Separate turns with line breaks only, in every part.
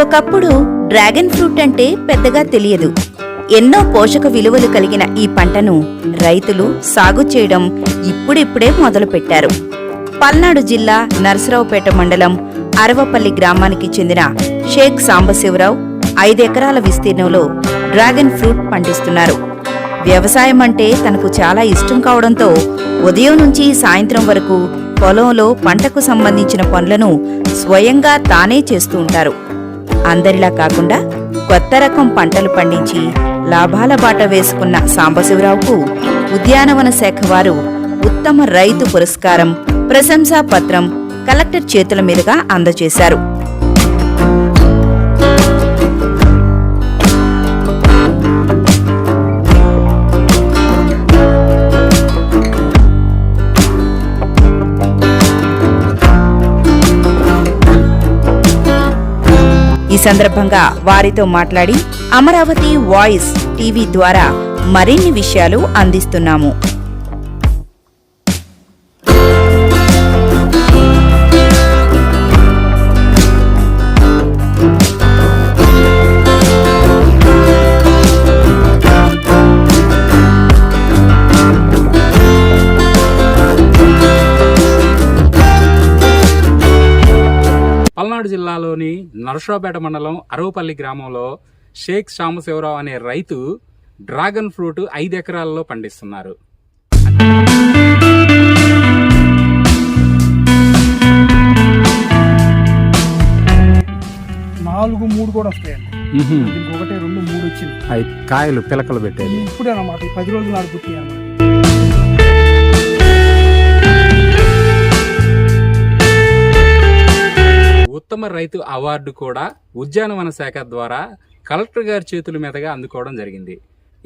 ఒకప్పుడు dragon fruit అంటే పెద్దగా తెలియదు. ఎన్నో పోషక విలువలు కలిగిన ఈ పంటను రైతులు సాగు చేయడం ఇప్పుడిప్పుడే మొదలుపెట్టారు. పల్నాడు జిల్లా నరసరావుపేట మండలం అరవపల్లి గ్రామానికి చెందిన షేక్ సాంబశివరావు ఐదెకరాల విస్తీర్ణంలో డ్రాగన్ ఫ్రూట్ పండిస్తున్నారు. వ్యవసాయం అంటే తనకు చాలా ఇష్టం కావడంతో ఉదయం నుంచి సాయంత్రం వరకు పొలంలో పంటకు సంబంధించిన పనులను స్వయంగా తానే చేస్తూ ఉంటారు. అందరిలా కాకుండా కొత్త రకం పంటలు పండించి లాభాల బాట వేసుకున్న సాంబశివరావుకు ఉద్యానవన శాఖ వారు ఉత్తమ రైతు పురస్కారం ప్రశంసా పత్రం కలెక్టర్ చేతుల మీదుగా అందజేశారు. సందర్భంగా వారితో మాట్లాడి అమరావతి వాయిస్ టీవీ ద్వారా మరిన్ని విషయాలు అందిస్తున్నాము.
జిల్లాలోని నరసరావుపేట మండలం అరవపల్లి గ్రామంలో షేక్ శామశివరావు అనే రైతు డ్రాగన్ ఫ్రూట్ ఐదు ఎకరాలలో పండిస్తున్నారు.
నాలుగు మూడు కూడా వస్తాయండి. ఒకటి రెండు మూడు వచ్చింది
కాయలు పిలకలు పెట్టేది.
ఇప్పుడే అన్నమాట పది రోజులు నాడు
ఉత్తమ రైతు అవార్డు కూడా ఉద్యానవన శాఖ ద్వారా కలెక్టర్ గారి చేతుల మీదుగా అందుకోవడం జరిగింది.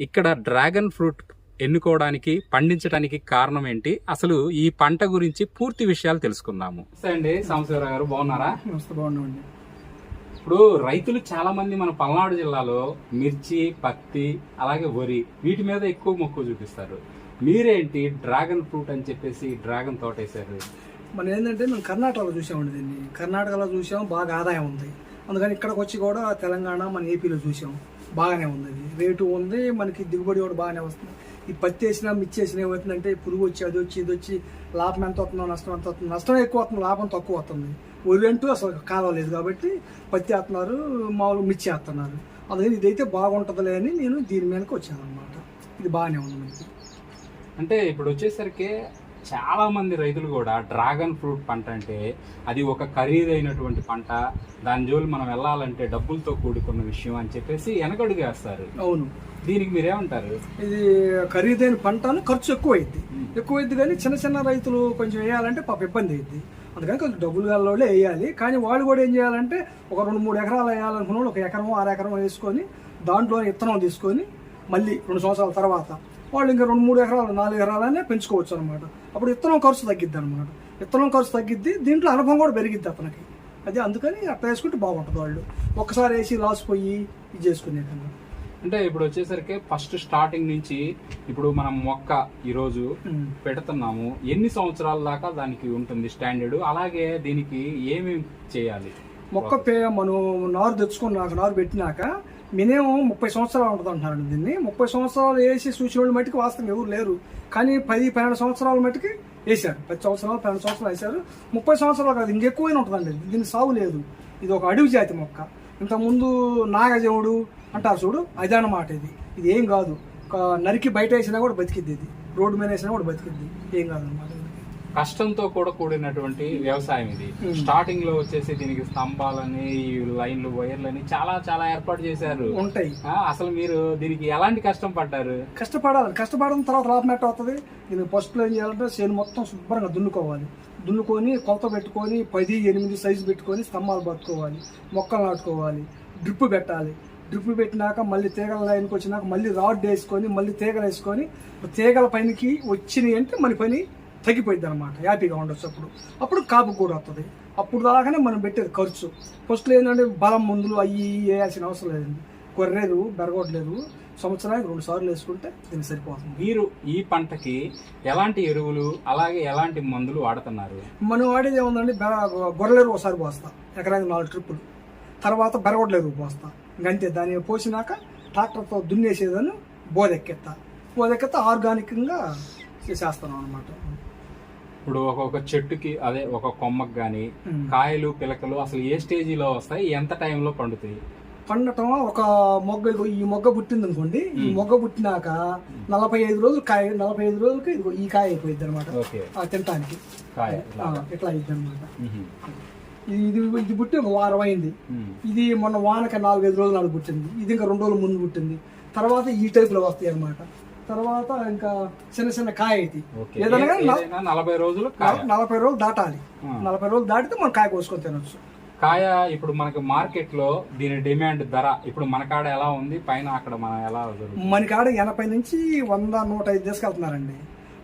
ఇక్కడ డ్రాగన్ ఫ్రూట్ ఎన్నుకోవడానికి పండించడానికి కారణం ఏంటి? అసలు ఈ పంట గురించి పూర్తి విషయాలు తెలుసుకుందాము. అండి సాంబశివరావు గారు బాగున్నారా?
బాగున్నామండి.
ఇప్పుడు రైతులు చాలా మంది మన పల్నాడు జిల్లాలో మిర్చి పత్తి అలాగే వరి వీటి మీద ఎక్కువ మొక్కు చూపిస్తారు. మీరేంటి డ్రాగన్ ఫ్రూట్ అని చెప్పేసి డ్రాగన్ తోట వేసారు
మన ఏంటంటే మేము కర్ణాటకలో చూసామండి దీన్ని. కర్ణాటకలో చూసాం బాగా ఆదాయం ఉంది. అందుకని ఇక్కడికి వచ్చి కూడా తెలంగాణ మన ఏపీలో చూసాం. బాగానే ఉంది అది. రేటు ఉంది మనకి దిగుబడి కూడా బాగానే వస్తుంది. ఈ పత్తి వేసినా మిర్చి వేసినా ఏమవుతుందంటే పురుగు వచ్చి అది వచ్చి ఇది వచ్చి లాభం ఎంత వస్తుందో నష్టం ఎంత వస్తుంది నష్టం ఎక్కువ వస్తుంది లాభం తక్కువ వస్తుంది. వరి అంటూ అసలు కాలవలేదు కాబట్టి పత్తి వేస్తున్నారు మామూలు మిర్చి వేస్తున్నారు. అందుకని ఇదైతే బాగుంటుందిలే అని నేను దీని మీదకి వచ్చాను అనమాట ఇది బాగానే ఉంది మనకి.
అంటే ఇప్పుడు వచ్చేసరికి చాలా మంది రైతులు కూడా డ్రాగన్ ఫ్రూట్ పంట అంటే అది ఒక ఖరీదైనటువంటి పంట. దాని జోలి మనం వెళ్ళాలంటే డబ్బులతో కూడుకున్న విషయం అని చెప్పేసి వెనకడుగు వేస్తారు
అవును.
దీనికి మీరేమంటారు?
ఇది ఖరీదైన పంటను ఖర్చు ఎక్కువ అయింది ఎక్కువ అయింది కానీ చిన్న చిన్న రైతులు కొంచెం వేయాలంటే పాప ఇబ్బంది అయింది అందుకని కొంచెం డబ్బులు గల్లోనే వేయాలి. కానీ వాళ్ళు కూడా ఏం చేయాలంటే ఒక రెండు మూడు ఎకరాలు వేయాలనుకున్న వాళ్ళు ఒక ఎకరం అర ఎకరం వేసుకొని దాంట్లో విత్తనం తీసుకొని మళ్ళీ రెండు సంవత్సరాల తర్వాత వాళ్ళు ఇంకా రెండు మూడు ఎకరాలు నాలుగు ఎకరాలనే పెంచుకోవచ్చు అనమాట అప్పుడు విత్తనం ఖర్చు తగ్గిద్ది అనమాట విత్తనం ఖర్చు తగ్గిద్ది దీంట్లో అనుభవం కూడా పెరిగిద్ది అతనికి. అది అందుకని అట్లా వేసుకుంటే బాగుంటుంది వాళ్ళు. ఒక్కసారి వేసి లాస్ పోయి ఇది చేసుకునేది అన్నమాట.
అంటే ఇప్పుడు వచ్చేసరికి ఫస్ట్ స్టార్టింగ్ నుంచి ఇప్పుడు మనం మొక్క ఈరోజు. పెడుతున్నాము. ఎన్ని సంవత్సరాల దాకా దానికి ఉంటుంది స్టాండర్డ్? అలాగే దీనికి ఏమేమి చేయాలి?
మొక్క పే మనం నారు తెచ్చుకున్నాక నారు పెట్టినాక మినిమం ముప్పై సంవత్సరాలు ఉంటుంది దీన్ని. ముప్పై సంవత్సరాలు వేసి చూసిన మట్టికి వాస్తవం ఎవరు లేరు. కానీ పది పన్నెండు సంవత్సరాల మట్టికి వేశారు. పది సంవత్సరాలు పన్నెండు సంవత్సరాలు వేశారు. ముప్పై సంవత్సరాలు కాదు ఇంకెక్కువైనా ఉంటుందండి. దీనికి సాగు లేదు. ఇది ఒక అడవి జాతి మొక్క. ఇంతకుముందు నాగజముడు అంటారు చూడు అదనమాట ఇది. ఇది ఏం కాదు. ఒక నరికి బయట వేసినా కూడా బతికిద్ది ఇది. రోడ్డు మీద వేసినా కూడా బతికిద్ది. ఏం కాదు అనమాట
కష్టంతో కూడా కూడినటువంటి వ్యవసాయం ఇది. స్టార్టింగ్లో వచ్చేసి దీనికి స్తంభాలని ఈ లైన్లు వైర్లని చాలా చాలా ఏర్పాటు చేశారు.
ఉంటాయి.
అసలు మీరు దీనికి ఎలాంటి కష్టం పడ్డారు?
కష్టపడాలి. కష్టపడడం తర్వాత లాభం ఎట్ట అవుతుంది? దీనికి ఫస్ట్లో ఏం చేయాలంటే చేను మొత్తం శుభ్రంగా దున్నుకోవాలి. దున్నుకొని కొలత పెట్టుకొని పది ఎనిమిది సైజు పెట్టుకొని స్తంభాలు పట్టుకోవాలి. మొక్కలు నాటుకోవాలి. డ్రిప్ పెట్టాలి. డ్రిప్ పెట్టినాక మళ్ళీ తీగల లైన్కి వచ్చినాక మళ్ళీ రాడ్ వేసుకొని మళ్ళీ తీగలు వేసుకొని తీగల పైనకి వచ్చినాయి అంటే మన పని తగ్గిపోయింది అనమాట హ్యాపీగా ఉండొచ్చు అప్పుడు. అప్పుడు కాపు కూడా వస్తుంది అప్పుడు దాకానే మనం పెట్టేది ఖర్చు. ఫస్ట్లో ఏంటంటే బలం మందులు అయ్యి వేయాల్సిన అవసరం లేదండి. కొర్రేరు బెరగొట్టలేదు సంవత్సరానికి రెండు సార్లు వేసుకుంటే దీనికి సరిపోతుంది.
మీరు ఈ పంటకి ఎలాంటి ఎరువులు అలాగే ఎలాంటి మందులు వాడుతున్నారు?
మనం వాడేది ఏముందండి బెర- గొర్రెలేరు ఒకసారి పోస్తాం. ఎకరానికి నాలుగు ట్రిప్పులు. తర్వాత బెరగొడ్ల ఎరువు పోస్తా. ఇంకంతే దాన్ని పోసినాక ట్రాక్టర్తో దున్నేసేదాన్ని బోదెక్కెత్తా. బోదెక్కెత్తా ఆర్గానిక్గా చేసేస్తాను అనమాట
ఇప్పుడు ఒక్కొక్క చెట్టుకి అదే ఒక కొమ్మకి గాని
ఉమ్.
కాయలు పిలకలు అసలు ఏ స్టేజిలో వస్తాయి ఎంత టైంలో పండుతాయి?
పండటం ఒక మొగ్గ ఈ మొగ్గ పుట్టింది అనుకోండి ఈ మొగ్గ పుట్టినాక నలభై ఐదు రోజులు కాయ నలభై ఐదు రోజులకి ఈ కాయ అయిపోయింది అనమాట తినటానికి. ఇట్లా అయింది అనమాట. ఇది ఇది పుట్టి ఒక వారం అయింది. ఇది మొన్న వానక నాలుగైదు రోజులు నాడు పుట్టింది. ఇది ఇంకా రెండు రోజుల ముందు పుట్టింది. తర్వాత ఈ టైపులో వస్తాయి అనమాట తర్వాత ఇంకా చిన్న చిన్న కాయ ఏదైనా
నలభై రోజులు
నలభై రోజులు దాటాలి. నలభై రోజులు దాటితే మనం కాయ కోసుకొని తినొచ్చు.
కాయ ఇప్పుడు మనకి మార్కెట్లో దీని డిమాండ్ ధర ఇప్పుడు మన కాడ ఎలా ఉంది? పైన అక్కడ మనం ఎలా
మన కాడ ఎనభై నుంచి వంద నూట ఐదు తీసుకెళ్తున్నారండి.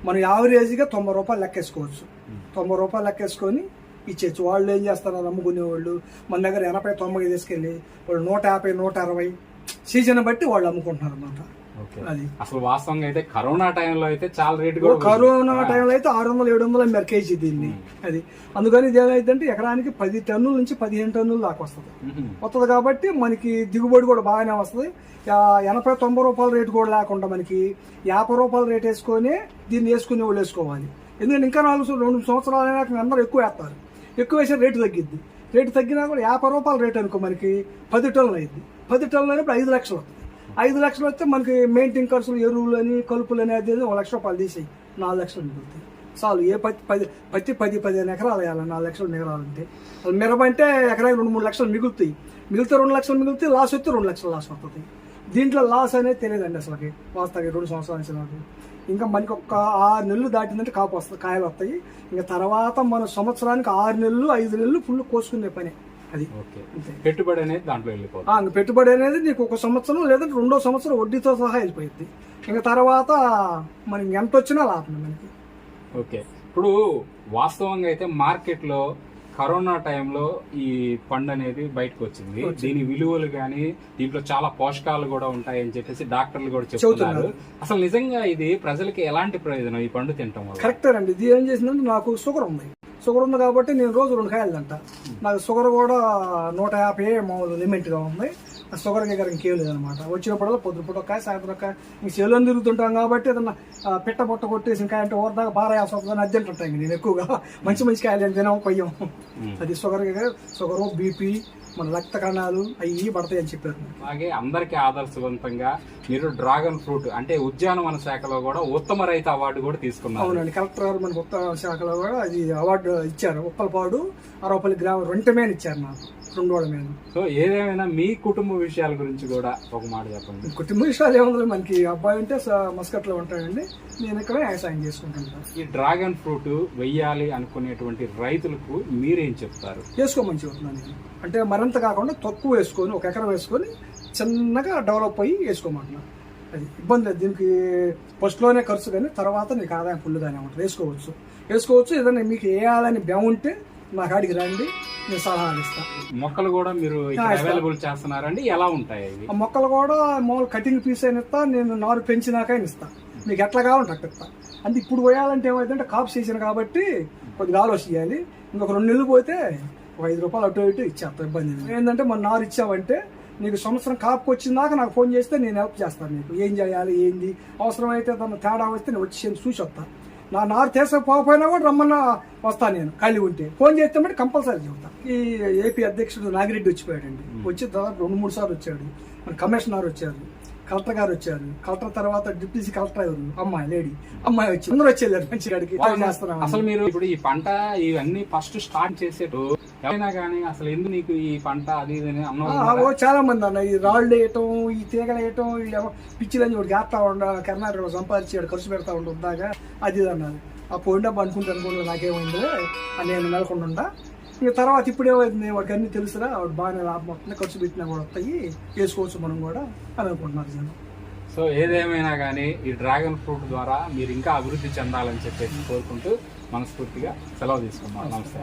మనం యావరేజ్గా తొంభై రూపాయలు లెక్కేసుకోవచ్చు. తొంభై రూపాయలు లెక్కేసుకొని ఇచ్చేచ్చు వాళ్ళు ఏం చేస్తున్నారు అమ్ముకునే వాళ్ళు మన దగ్గర ఎనభై తొంభై తీసుకెళ్ళి వాళ్ళు నూట యాభై నూట అరవై సీజన్ బట్టి వాళ్ళు అమ్ముకుంటున్నారు అది
అసలు వాస్తవంగా అయితే కరోనా టైంలో అయితే చాలా రేట్ కూడా
కరోనా టైంలో అయితే ఆరు వందలు ఏడు వందలు అమ్మారు కేజీ దీన్ని అది. అందుకని ఇది ఏమైందంటే ఎకరానికి పది టన్నుల నుంచి పదిహేను టన్నుల దాకా వస్తుంది. వస్తుంది కాబట్టి మనకి దిగుబడి కూడా బాగానే వస్తుంది. ఎనభై తొంభై రూపాయల రేటు కూడా లేకుండా మనకి యాభై రూపాయల రేట్ వేసుకొని దీన్ని వేసుకునే వాళ్ళు వేసుకోవాలి. ఎందుకంటే ఇంకా నాలుగు రెండు సంవత్సరాలు అయినాక అందరూ ఎక్కువ వేస్తారు. ఎక్కువ వేసే రేటు తగ్గిద్ది. రేటు తగ్గినా కూడా యాభై రూపాయల రేట్ అనుకో మనకి పది టన్నులు అయింది. పది టన్నులు అయినప్పుడు ఐదు లక్షలు వస్తుంది. ఐదు లక్షలు వస్తే మనకి మెయింటైన్ ఖర్చులు ఎరువులు అని కలుపులు అనేది అది ఒక లక్ష రూపాయలు తీసేయి. నాలుగు లక్షలు మిగులుతాయి చాలు ఏ పత్తి పది పత్తి పది పదిహేను ఎకరాలు వేయాలి నాలుగు లక్షలు మిగలాలంటే అసలు మిరప అంటే ఎకరానికి రెండు మూడు లక్షలు మిగులుతాయి. మిగిలితే రెండు లక్షలు మిగులుతాయి లాస్ వస్తే రెండు లక్షలు లాస్ వస్తుంది దీంట్లో లాస్ అనేది తెలియదండి అసలుకి వాస్తవం రెండు సంవత్సరాల నుంచి నాకు. ఇంకా మనకి ఒక ఆరు నెలలు దాటిందంటే కాపు వస్తుంది కాయలు వస్తాయి. ఇంకా తర్వాత మన సంవత్సరానికి ఆరు నెలలు ఐదు నెలలు ఫుల్ కోసుకునే పని. అది.
పెట్టుబడి అనేది దాంట్లో వెళ్ళిపోతుంది.
పెట్టుబడి అనేది నీకు ఒక సంవత్సరం లేదంటే రెండో సంవత్సరం వడ్డీతో సహా వెళ్ళిపోయింది ఇంకా తర్వాత మనకి ఎంత వచ్చినా లాభం మనకి.
ఓకే. ఇప్పుడు వాస్తవంగా అయితే మార్కెట్లో కరోనా టైంలో ఈ పండు అనేది బయటకు వచ్చింది. దీని విలువలు గాని దీంట్లో చాలా పోషకాలు కూడా ఉంటాయని చెప్పేసి డాక్టర్లు కూడా చెప్తున్నారు. అసలు నిజంగా ఇది ప్రజలకి ఎలాంటి ప్రయోజనం ఈ పండు తినటం వల్ల?
కరెక్టే అండి. ఇది ఏం చేసిందంటే నాకు షుగర్ ఉంది. షుగర్ ఉంది కాబట్టి నేను రోజు రెండు కాయలు తింటా. నాకు షుగర్ కూడా నూట యాభై మామూలు లిమిట్గా ఉంది. ఆ షుగర్ దగ్గర ఇంకేం లేదనమాట వచ్చినప్పుడల్లా పొద్దు పూట ఒక కాయ సాయంత్రం కాయ ఇంక చేలో తిరుగుతుంటాం కాబట్టి ఏదన్నా పిట్ట పొట్ట కొట్టేసి కాయ అంటే ఓరదాకా బాగా అది తింటుంటాను ఇంక నేను ఎక్కువగా. మంచి మంచి కాయలు ఏం తినాం కొయ్యం అది షుగర్ షుగరు బీపీ మన రక్త కణాలు అవి పడతాయి అని చెప్పారు.
అలాగే అందరికీ ఆదర్శవంతంగా మీరు డ్రాగన్ ఫ్రూట్ అంటే ఉద్యానవన శాఖలో కూడా ఉత్తమ రైతు అవార్డు కూడా తీసుకున్నారు.
అవునండి కలెక్టర్ గారు మనకు ఉత్తర శాఖలో కూడా అది అవార్డు ఇచ్చారు. ఉప్పలపాడు అరవపల్లి గ్రామం రెంట మేన ఇచ్చారు నాకు.
సో ఏదేమైనా మీ కుటుంబ విషయాల గురించి కూడా ఒక మాట చెప్పండి.
కుటుంబ విషయాలు ఏముంది మనకి అబ్బాయి ఉంటే స- మస్కట్లో ఉంటాడండి. నేను ఇక్కడ వ్యవసాయం చేసుకుంటుంటాను
ఈ డ్రాగన్ ఫ్రూట్ వెయ్యాలి అనుకునేటువంటి రైతులకు మీరేం చెప్తారు?
వేసుకోమని చెబుతున్నాను నేను. అంటే మరింత కాకుండా తక్కువ వేసుకొని ఒక ఎకరం వేసుకొని చిన్నగా డెవలప్ అయ్యి వేసుకోమంటున్నాను అది ఇబ్బంది లేదు. దీనికి ఫస్ట్లోనే ఖర్చు కానీ తర్వాత నీకు ఆదాయం ఫుల్గానే ఉంటుంది. వేసుకోవచ్చు. వేసుకోవచ్చు. ఏదైనా మీకు వేయాలని బెమ ఉంటే నా కాడికి రండి నేను సలహాలు ఇస్తాను
మొక్కలు కూడా మీరు. అవైలబుల్ చేస్తున్నారండి. ఎలా ఉంటాయి
ఆ మొక్కలు కూడా మామూలు కటింగ్ పీస్ అయిన ఇస్తా నేను నారు పెంచినాకైనా ఇస్తా. మీకు ఎట్లా కావాలంటే అట్లా ఇస్తా. అంటే ఇప్పుడు పోయాలంటే ఏమైందంటే కాపు సీజన్ కాబట్టి కొద్దిగా ఆలోచన చేయాలి. ఇంకొక రెండు నెలలు పోతే ఒక ఐదు రూపాయలు అటు ఇటు ఇచ్చేస్తా ఇబ్బంది. ఏంటంటే మన నారు ఇచ్చావంటే నీకు సంవత్సరం కాపుకి వచ్చిందాక నాకు ఫోన్ చేస్తే నేను హెల్ప్ చేస్తాను నీకు. ఏం చేయాలి ఏంది? అవసరమైతే తన తేడా వస్తే నేను వచ్చి చూసి వస్తా. నా నారు తీసకపోకపోయినా కూడా రమ్మన్నా వస్తాను నేను ఖాళీ ఉంటే. ఫోన్ చేస్తే బట్టి కంపల్సరీ చెబుతా. ఈ ఏపీ అధ్యక్షుడు నాగిరెడ్డి వచ్చిపోయాడండి. వచ్చి దాదాపు రెండు మూడు సార్లు వచ్చాడు. మన కమిషనర్ వచ్చారు. కలెక్టర్ గారు వచ్చారు. కలెక్టర్ తర్వాత డిప్యూటీ కలెక్టర్ ఎవరు? అమ్మాయి లేడీ. అమ్మాయి వచ్చి అందరూ వచ్చేది మంచి గాడికి
అసలు మీరు ఇప్పుడు ఈ పంట ఇవన్నీ ఫస్ట్ స్టార్ట్ చేసేటు ఎవరైనా కానీ అసలు ఎందుకు నీకు ఈ పంట అది ఇది
చాలా మంది అన్న ఈ రాళ్ళు వేయటం ఈ తీగలు వేయటం పిచ్చిలని ఒకటి చేస్తా ఉండ కర్ణాటక సంపాదించి ఖర్చు పెడతా ఉంటుందాగా అది ఇది అన్నారు. ఆ పోయిన డబ్బు అనుకుంటే అనుకుంటే నాకేమైంది అని నేను నెలకొండా ఇక తర్వాత ఇప్పుడు ఏమైంది? వాడికి అన్ని తెలుసురా వాడు బాగానే లాభం వస్తుంది ఖర్చు పెట్టినా కూడా వస్తాయి వేసుకోవచ్చు మనం కూడా అని అనుకుంటున్నారు జనం.
సో ఏదేమైనా కానీ ఈ డ్రాగన్ ఫ్రూట్ ద్వారా మీరు ఇంకా అభివృద్ధి చెందాలని చెప్పేసి కోరుకుంటూ మనస్ఫూర్తిగా సెలవు తీసుకున్నాం నమస్తే.